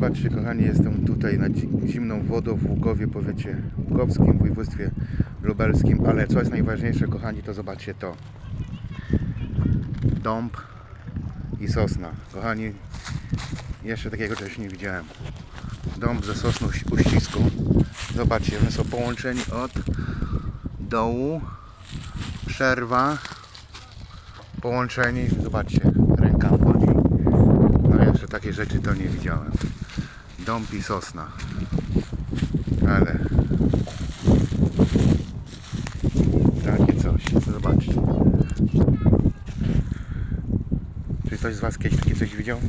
zobaczcie kochani, jestem tutaj zi- zimną wodą w Łukowie, powiecie łukowskim, województwie lubelskim, ale co jest najważniejsze kochani, to zobaczcie to. Dąb i sosna. Kochani, jeszcze takiego czegoś nie widziałem. Dąb ze sosną uścisku. Zobaczcie, one są połączeni od dołu, przerwa, połączeni, zobaczcie, ręka wchodzi. Takiej rzeczy to nie widziałem. Dąb i sosna. Ale takie coś. Zobaczcie. Czy ktoś z Was kiedyś takie coś widział?